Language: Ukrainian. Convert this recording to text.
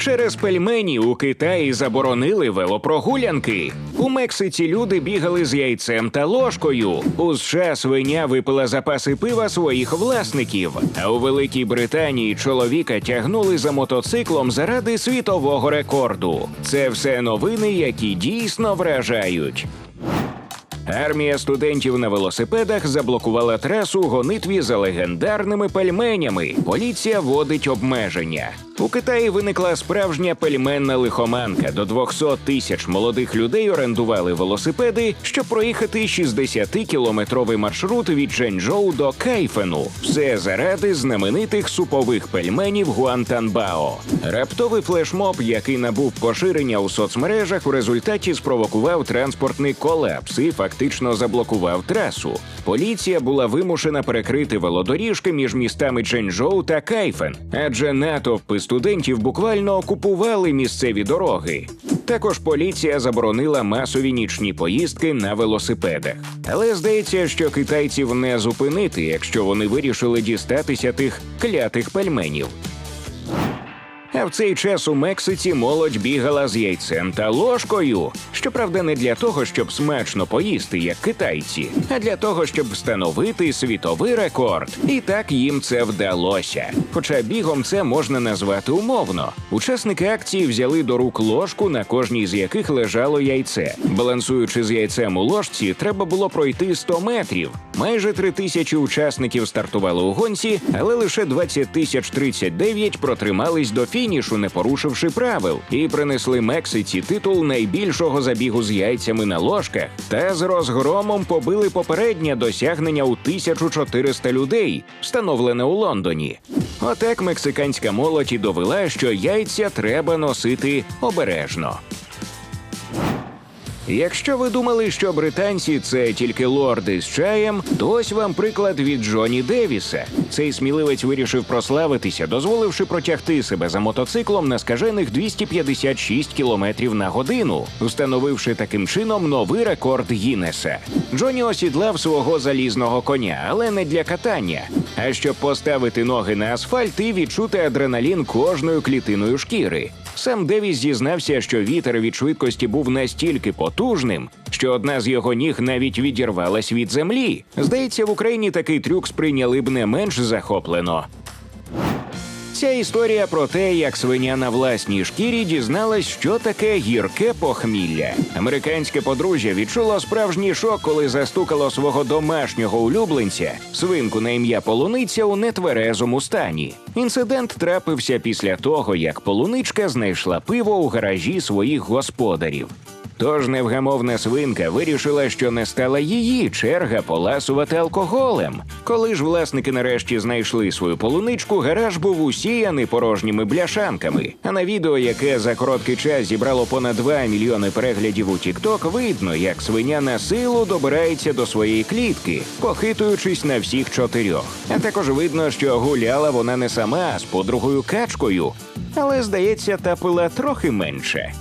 Через пельмені у Китаї заборонили велопрогулянки. У Мексиці люди бігали з яйцем та ложкою. У США свиня випила запаси пива своїх власників. А у Великій Британії чоловіка тягнули за мотоциклом заради світового рекорду. Це все новини, які дійсно вражають. Армія студентів на велосипедах заблокувала трасу у гонитві за легендарними пельменями. Поліція вводить обмеження. У Китаї виникла справжня пельменна лихоманка. До 200 тисяч молодих людей орендували велосипеди, щоб проїхати 60-кілометровий маршрут від Чжэньчжоу до Кайфену. Все заради знаменитих супових пельменів Гуантанбао. Раптовий флешмоб, який набув поширення у соцмережах, в результаті спровокував транспортний колапс і фактично заблокував трасу. Поліція була вимушена перекрити велодоріжки між містами Чжэньчжоу та Кайфен, адже натовпи студентів буквально окупували місцеві дороги. Також поліція заборонила масові нічні поїздки на велосипедах. Але здається, що китайців не зупинити, якщо вони вирішили дістатися тих клятих пельменів. А в цей час у Мексиці молодь бігала з яйцем та ложкою. Щоправда, не для того, щоб смачно поїсти, як китайці, а для того, щоб встановити світовий рекорд. І так їм це вдалося. Хоча бігом це можна назвати умовно. Учасники акції взяли до рук ложку, на кожній з яких лежало яйце. Балансуючи з яйцем у ложці, треба було пройти 100 метрів. Майже три тисячі учасників стартували у гонці, але лише 20 тисяч 39 протримались до фінішу, не порушивши правил, і принесли Мексиці титул найбільшого забігу з яйцями на ложках та з розгромом побили попереднє досягнення у 1400 людей, встановлене у Лондоні. Отак мексиканська молодь і довела, що яйця треба носити обережно. Якщо ви думали, що британці це тільки лорди з чаєм, то ось вам приклад від Джоні Девіса. Цей сміливець вирішив прославитися, дозволивши протягти себе за мотоциклом на скажених 256 кілометрів на годину, встановивши таким чином новий рекорд Гіннеса. Джоні осідлав свого залізного коня, але не для катання, а щоб поставити ноги на асфальт і відчути адреналін кожною клітиною шкіри. Сам Девіс зізнався, що вітер від швидкості був настільки потужним, що одна з його ніг навіть відірвалась від землі. Здається, в Україні такий трюк сприйняли б не менш захоплено. Ця історія про те, як свиня на власній шкірі дізналась, що таке гірке похмілля. Американське подружжя відчуло справжній шок, коли застукало свого домашнього улюбленця, свинку на ім'я Полуниця у нетверезому стані. Інцидент трапився після того, як полуничка знайшла пиво у гаражі своїх господарів. Тож невгамовна свинка вирішила, що не стала її черга поласувати алкоголем. Коли ж власники нарешті знайшли свою полуничку, гараж був усіяний порожніми бляшанками. А на відео, яке за короткий час зібрало понад 2 мільйони переглядів у TikTok, видно, як свиня на силу добирається до своєї клітки, похитуючись на всіх чотирьох. А також видно, що гуляла вона не сама, а з подругою качкою. Але здається, та пила трохи менше.